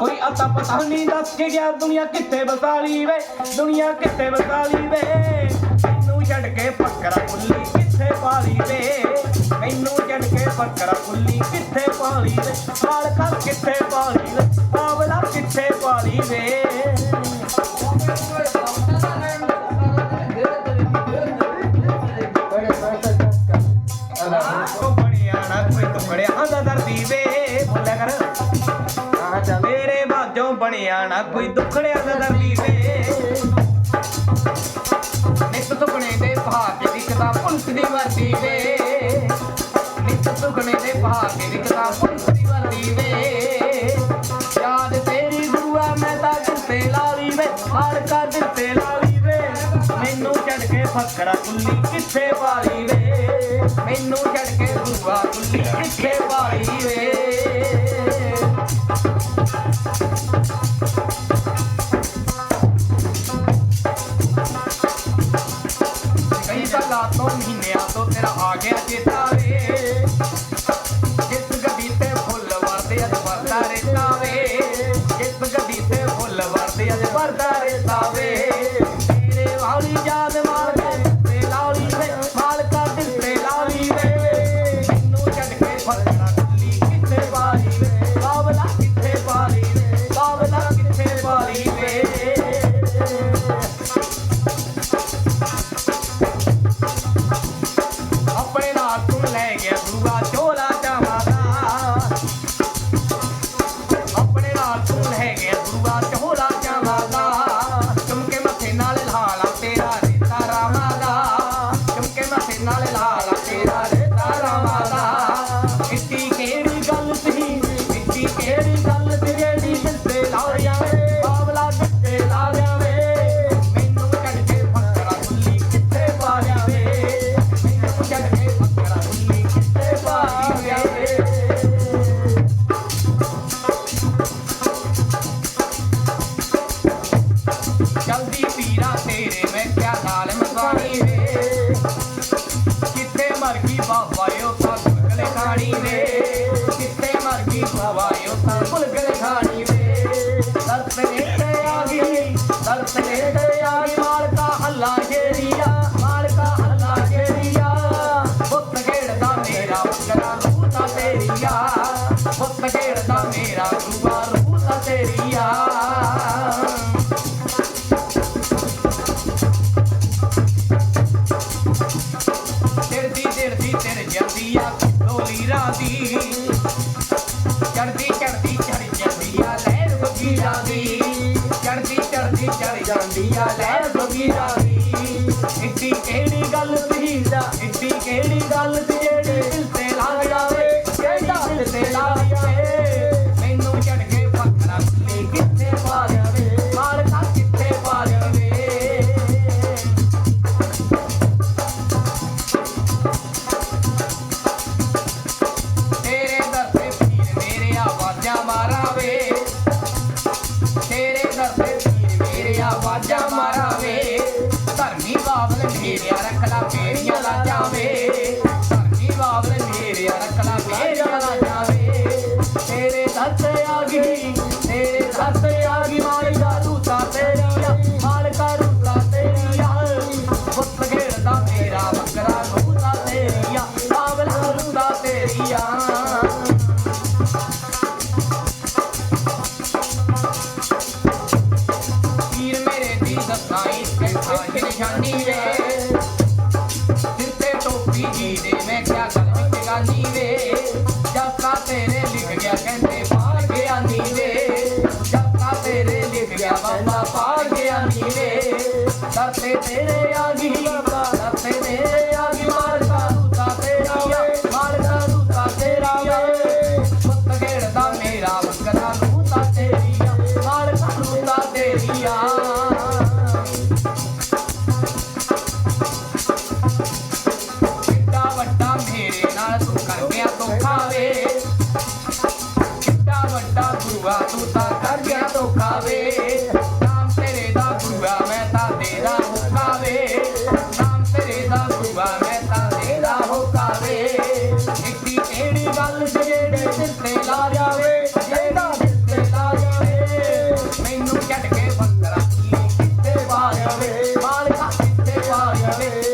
ਕੋਈ ਅਤਾ ਪਤਾ ਨਹੀਂ ਦੱਸ ਕੇ ਗਿਆ, ਦੁਨੀਆ ਕਿੱਥੇ ਵਸਾਲੀ ਵੇ, ਦੁਨੀਆ ਕਿੱਥੇ ਵਸਾਲੀ ਵੇ। ਮੈਨੂੰ ਛੱਡ ਕੇ ਫੱਕਰਾ ਕੁੱਲੀ ਕਿੱਥੇ ਪਾਲੀ ਵੇ। ਮੈਨੂੰ ਛੱਡ ਕੇ ਫੱਕਰਾ ਕੁੱਲੀ ਕਿੱਥੇ ਪਾਲੀ ਵੇ। ਹਾਲ ਖਾ ਕਿੱਥੇ ਪਾਲੀ ਵੇ ਪਾਵਲਾ ਕਿੱਥੇ ਪਾਲੀ ਵੇ। ਮੇਰੇ ਬਣਿਆ ਨਾ ਕੋਈ ਦੁਖੜਿਆਂ ਦਾ ਦਰਦੀ ਵੇ ਨਿੱਤ ਸੁਪਨੇ ਦੇ ਭਾਗ ਵਿਕਦਾ ਪੁਲਿਸ ਦੀ ਵਰਦੀ ਵੇ ਨਿੱਤ ਸੁਪਨੇ ਦੇ ਭਾਗ ਵਿਕਦਾ ਪੁਲਿਸ ਦੀ ਵਰਦੀ ਵੇ ਯਾਦ ਤੇਰੀ ਗੁਆ ਮੈਂ ਤਾਂ ਦਿੱਤੇ ਲਾਲੀ ਵੇ ਮਾਰ ਕਾ ਦਿੱਤੇ ਲਾਲੀ ਵੇ। ਮੈਨੂੰ ਛੱਡ ਕੇ ਫੱਕੜਾ ਕੁੱਲੀ ਕਿੱਥੇ ਵਾਲੀ ਵੇ? ਮੈਨੂੰ ਚੜ ਕੇ ਗੁਆ ਕੁੱਲੀ ਕਿੱਥੇ ਵਾਲੀ ਵੇ? ਆ ਗਿਆ ਚੇਤਾ ਵੇ ਜਿਸ ਗੱਡੀ ਤੇ ਫੁੱਲ ਵਰਦੇ ਅੱਜ ਵਰਦਾ ਰੇਤਾ ਵੇ ਜਿਸ ਗੱਡੀ ਤੇ ਫੁੱਲ ਵਰਦੇ ਅੱਜ ਵਰਦਾ ਰੇਤਾ ਵੇ ਤੂੰ ਲੈ ਗਿਆ। ਜਲਦੀ ਪੀਰਾ ਤੇਰੇ, ਮੈਂ ਕਿਆ ਨਾਲ ਮਸਾਣੀ ਵੇ। ਕਿੱਥੇ ਮਰ ਗਈ ਬਾਬਾ ਯੋ ਤਾਂ ਗੁਲਗਲੇ ਖਾਣੀ ਵੇ। ਕਿੱਥੇ ਮਰ ਗਈ ਬਾਬਾ ਯੋ ਤਾਂ ਗੁਲਗਲੇ ਖਾਣੀ ਵੇ। ਦਰਦ ਨੇ ਤੇ ਆ ਗਈ, ਦਰਦ ਨੇ ਤੇ ਆ ਗਈ, ਮਾਲਕਾ ਹੱਲਾ ਸ਼ੇਰੀਆ ਮਾਲਕਾ ਹੱਲਾ ਸ਼ੇਰੀਆ ਪੁੱਤ ਖੇਡਦਾ ਮੇਰਾ ਬੱਕਰਾ ਰੂਹ ਤਾਂ ਤੇਰੀਆ। ਪੁੱਤ ਖੇਡਦਾ ਮੇਰਾ, ਰੂਹਾ ਰੂਹ ਤਾਂ ਤੇਰੀਆ। ਚੜਦੀ ਚੜਦੀ ਚੜ ਜਾਂਦੀ ਆ, ਲਹਿਰ ਵਗੀਰਾ ਦੀ ਚੜਦੀ ਚੜਦੀ ਚੜ ਜਾਂਦੀ ਆ, ਲਹਿਰ ਵਗੀਰਾ ਦੀ ਇੱਡੀ ਕਿਹੜੀ ਗੱਲ ਮੇਰਿਆ ਰੱਖਲਾ ਮੇਰੀਆਂ ਲਾ ਜਾਵੇ ਧਰਮੀ ਬਾਬਲ ਮੇਰਿਆ ਰੱਖਲਾ ਮੇਰੀਆਂ ਲਾ ਜਾਵੇ ਤੇਰੇ ਦਰ ਆ ਗਈ, ਤੇਰੇ ਦਰ ਆ ਗਈ ਮਾਰੀ ਦਾ ਰੂਤਾ ਤੇਰੀਆ ਮਾਲਕਾ ਰੂਤਾ ਤੇਰੀਆ ਪੁੱਤ ਘੇਰਦਾ ਮੇਰਾ ਬੱਕਰਾ ਰੂਤਾ ਤੇਰੀਆ ਬਾਬਲਾ ਰੂਤਾ ਤੇਰੀਆ ਪੀਰ ਮੇਰੇ ਗਿਆ ਬਾਬਾ ਪਾ ਗਿਆ ਨੀ ਦਰ ਤੇ ਤੇਰੇ ਆ ਗਈ ਦਰ ਨਿੱਕੀ ਕਿਹੜੀ ਗੱਲ ਜਿਹੜੇ ਦਿਲ ਤੇ ਲਾ ਜਾਵੇ ਜਿਹੜਾ ਦਿਲ ਤੇ ਲਾ ਜਾਵੇ। ਮੈਨੂੰ ਝਟਕੇ ਬੰਦਰਾ ਕੀ ਕਿੱਥੇ ਵਾਰਿਆ ਵੇ ਮਾਲਿਆ ਕਿੱਥੇ ਵਾਰਿਆ ਵੇ